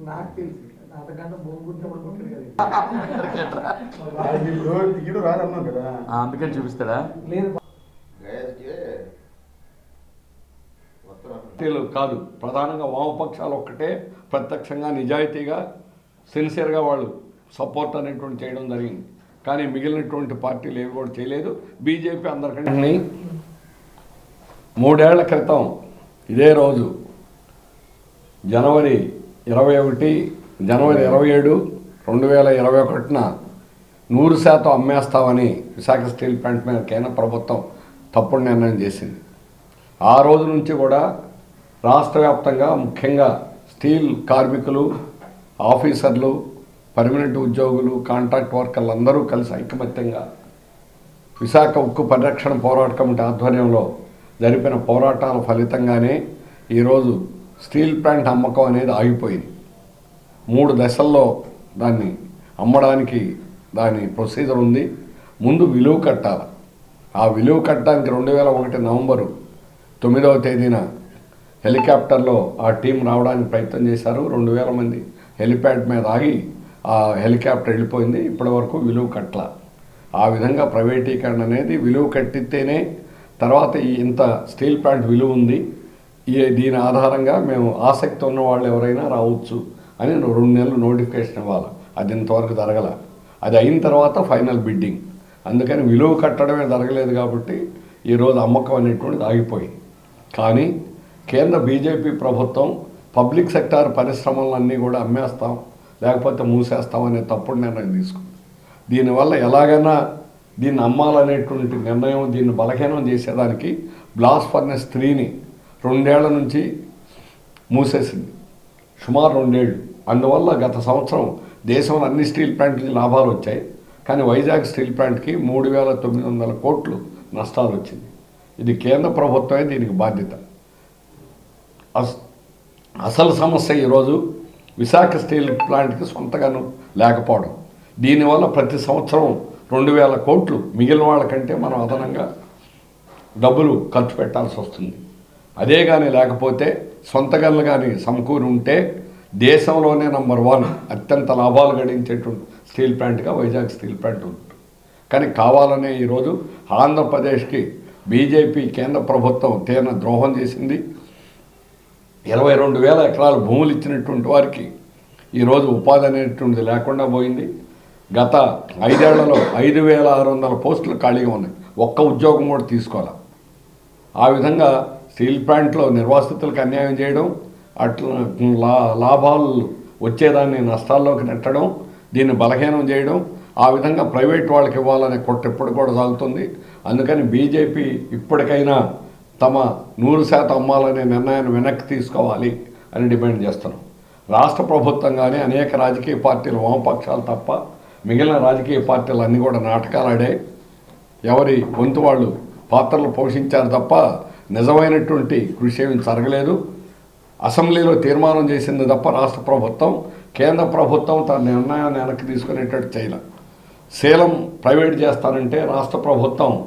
నాకు తెలుసు. అంతకంటే కదా. అందుకని చూపిస్తాడా? లేదు. కాదు ప్రధానంగా వామపక్షాలు ఒక్కటే ప్రత్యక్షంగా నిజాయితీగా సిన్సియర్గా వాళ్ళు సపోర్ట్ అనేటువంటి చేయడం జరిగింది. కానీ మిగిలినటువంటి పార్టీలు ఏవి కూడా చేయలేదు. బీజేపీ అందరికంటే మూడేళ్ళ క్రితం ఇదే రోజు జనవరి ఇరవై ఒకటి జనవరి ఇరవై ఏడు రెండు వేల ఇరవై ఒకటిన నూరు శాతం అమ్మేస్తామని విశాఖ స్టీల్ ప్లాంట్ మీద కేంద్ర ప్రభుత్వం తప్పుడు నిర్ణయం చేసింది. ఆ రోజు నుంచి కూడా రాష్ట్ర వ్యాప్తంగా ముఖ్యంగా స్టీల్ కార్మికులు ఆఫీసర్లు పర్మనెంట్ ఉద్యోగులు కాంట్రాక్ట్ వర్కర్లు అందరూ కలిసి ఐకమత్యంగా విశాఖ ఉక్కు పరిరక్షణ పోరాట కమిటీ ఆధ్వర్యంలో జరిపిన పోరాటాల ఫలితంగానే ఈరోజు స్టీల్ ప్లాంట్ అమ్మకం అనేది ఆగిపోయింది. మూడు దశల్లో దాన్ని అమ్మడానికి దాని ప్రొసీజర్ ఉంది. ముందు విలువ కట్టాలి. ఆ విలువ కట్టడానికి రెండు వేల ఒకటి నవంబరు తొమ్మిదవ తేదీన హెలికాప్టర్లో ఆ టీం రావడానికి ప్రయత్నం చేశారు. రెండు వేల మంది హెలిప్యాడ్ మీద ఆగి ఆ హెలికాప్టర్ వెళ్ళిపోయింది. ఇప్పటి వరకు విలువ కట్టల. ఆ విధంగా ప్రైవేటీకరణ అనేది విలువ కట్టితేనే తర్వాత ఇంత స్టీల్ ప్లాంట్ విలువ ఉంది. దీని ఆధారంగా మేము ఆసక్తి ఉన్న వాళ్ళు ఎవరైనా రావచ్చు అని రెండు నెలలు నోటిఫికేషన్ ఇవ్వాలి. అది ఇంతవరకు జరగల. అది అయిన తర్వాత ఫైనల్ బిడ్డింగ్. అందుకని విలువ కట్టడమే జరగలేదు కాబట్టి ఈరోజు అమ్మకం అనేటువంటిది ఆగిపోయింది. కానీ కేంద్ర బీజేపీ ప్రభుత్వం పబ్లిక్ సెక్టార్ పరిశ్రమలన్నీ కూడా అమ్మేస్తాం లేకపోతే మూసేస్తాం అనే తప్పుడు నిర్ణయం తీసుకుంది. దీనివల్ల ఎలాగైనా దీన్ని అమ్మాలనేటువంటి నిర్ణయం దీన్ని బలహీనం చేసేదానికి బ్లాస్ ఫర్నెస్ త్రీని రెండేళ్ళ నుంచి మూసేసింది. సుమారు రెండేళ్ళు అందువల్ల గత సంవత్సరం దేశంలో అన్ని స్టీల్ ప్లాంట్లకి లాభాలు వచ్చాయి. కానీ వైజాగ్ స్టీల్ ప్లాంట్కి మూడు వేల తొమ్మిది వందల కోట్లు నష్టాలు వచ్చింది. ఇది కేంద్ర ప్రభుత్వమే దీనికి బాధ్యత. అస్ అసలు సమస్య ఈరోజు విశాఖ స్టీల్ ప్లాంట్కి సొంతగాను లేకపోవడం. దీనివల్ల ప్రతి సంవత్సరం రెండు వేల కోట్లు మిగిలిన వాళ్ళకంటే మనం అదనంగా డబ్బులు ఖర్చు పెట్టాల్సి వస్తుంది. అదే కానీ లేకపోతే సొంత గనులు కానీ సమకూరి ఉంటే దేశంలోనే నంబర్ వన్ అత్యంత లాభాలు గడించేటువంటి స్టీల్ ప్లాంట్గా వైజాగ్ స్టీల్ ప్లాంట్ ఉంటుంది. కానీ కావాలనే ఈరోజు ఆంధ్రప్రదేశ్కి బీజేపీ కేంద్ర ప్రభుత్వం తీవ్ర ద్రోహం చేసింది. ఇరవై రెండు వేల ఎకరాల భూములు ఇచ్చినటువంటి వారికి ఈరోజు ఉపాధి అనేటువంటిది లేకుండా పోయింది. గత ఐదేళ్ళలో ఐదు వేల ఆరు వందల పోస్టులు ఖాళీగా ఉన్నాయి. ఒక్క ఉద్యోగం కూడా తీసుకోవాలి ఆ విధంగా స్టీల్ ప్లాంట్లో నిర్వాసితులకు అన్యాయం చేయడం అట్లా లా లాభాలు వచ్చేదాన్ని నష్టాల్లోకి నెట్టడం దీన్ని బలహీనం చేయడం ఆ విధంగా ప్రైవేట్ వాళ్ళకి ఇవ్వాలనే కొట్ట ఎప్పుడు కూడా సాగుతుంది. అందుకని బీజేపీ ఇప్పటికైనా తమ నూరు శాతం అమ్మాలనే నిర్ణయాన్ని వెనక్కి తీసుకోవాలి అని డిమాండ్ చేస్తున్నాం. రాష్ట్ర ప్రభుత్వం కానీ అనేక రాజకీయ పార్టీలు వామపక్షాలు తప్ప మిగిలిన రాజకీయ పార్టీలు అన్నీ కూడా నాటకాలు ఆడాయి. ఎవరి వంతు వాళ్ళు పాత్రలు పోషించారు తప్ప నిజమైనటువంటి కృషి ఏమి జరగలేదు. అసెంబ్లీలో తీర్మానం చేసింది తప్ప రాష్ట్ర ప్రభుత్వం కేంద్ర ప్రభుత్వం తన నిర్ణయాన్ని వెనక్కి తీసుకునేటట్టు చేయలే. సేలం ప్రైవేట్ చేస్తానంటే రాష్ట్ర ప్రభుత్వం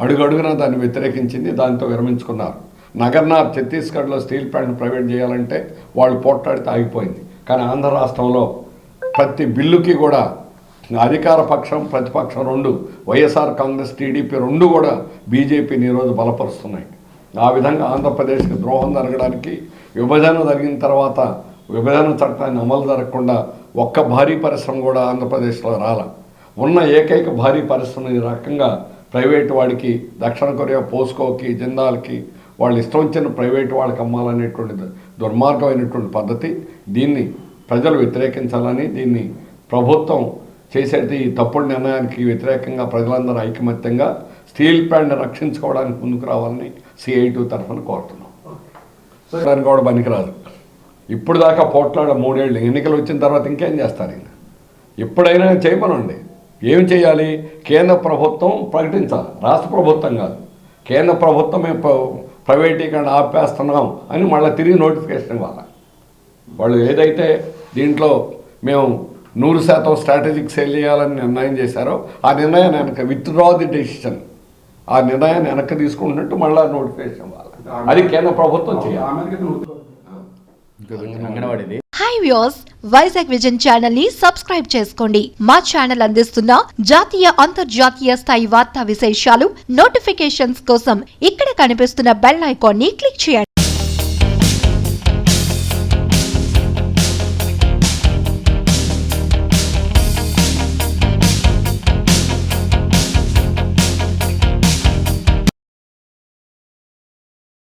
అడుగడుగున దాన్ని వ్యతిరేకించింది దాంతో విరమించుకున్నారు. నగర్నాథ్ ఛత్తీస్గఢ్లో స్టీల్ ప్లాంట్ ప్రైవేట్ చేయాలంటే వాళ్ళు పోట్లాడితే ఆగిపోయింది. కానీ ఆంధ్ర రాష్ట్రంలో ప్రతి బిల్లుకి కూడా అధికార పక్షం ప్రతిపక్షం రెండు వైఎస్ఆర్ కాంగ్రెస్ టీడీపీ రెండు కూడా బీజేపీని ఈరోజు బలపరుస్తున్నాయి. ఆ విధంగా ఆంధ్రప్రదేశ్కి ద్రోహం జరగడానికి విభజన జరిగిన తర్వాత విభజన చట్టాన్ని అమలు జరగకుండా ఒక్క భారీ పరిశ్రమ కూడా ఆంధ్రప్రదేశ్లో రాల. ఉన్న ఏకైక భారీ పరిశ్రమ ఈ రకంగా ప్రైవేట్ వాడికి దక్షిణ కొరియా పోస్కోకి జిందాల్కి వాళ్ళు ఇష్టం వచ్చిన ప్రైవేట్ వాళ్ళకి అమ్మాలనేటువంటి దుర్మార్గమైనటువంటి పద్ధతి. దీన్ని ప్రజలు వ్యతిరేకించాలని దీన్ని ప్రభుత్వం చేసేది ఈ తప్పుడు నిర్ణయానికి వ్యతిరేకంగా ప్రజలందరూ ఐకమత్యంగా స్టీల్ ప్లాంట్ రక్షించుకోవడానికి ముందుకు రావాలని సిఐ టూ తరఫున కోరుతున్నాం. దానికి కూడా పనికిరాదు. ఇప్పుడు దాకా పోట్లాడ మూడేళ్ళు ఎన్నికలు వచ్చిన తర్వాత ఇంకేం చేస్తారు ఈయన? ఎప్పుడైనా చేయమనండి. ఏం చేయాలి? కేంద్ర ప్రభుత్వం ప్రకటించాలి. రాష్ట్ర ప్రభుత్వం కాదు. కేంద్ర ప్రభుత్వం మేము ప్ర- ప్రైవేటీకరణ ఆపేస్తున్నాం అని మళ్ళీ తిరిగి నోటిఫికేషన్ ఇవ్వాలి. వాళ్ళు ఏదైతే దీంట్లో మేము నూరు శాతం స్ట్రాటజిక్ సేల్ చేయాలని నిర్ణయం చేశారో ఆ నిర్ణయాన్ని వెనక విత్డ్రా ది డెసిషన్ ఆ నిర్ణయాన్ని వెనక్కి తీసుకుంటున్నట్టు మళ్ళీ నోటిఫికేషన్ ఇవ్వాలి అది కేంద్ర ప్రభుత్వం చేయాలి. హాయ్ వ్యూస్ వైజాగ్ విజన్ ఛానల్ని సబ్స్క్రైబ్ చేసుకోండి. మా ఛానల్ అందిస్తున్న జాతీయ అంతర్జాతీయ స్థాయి వార్తా విశేషాలు నోటిఫికేషన్స్ కోసం ఇక్కడ కనిపిస్తున్న బెల్ ఐకాన్ని క్లిక్ చేయండి.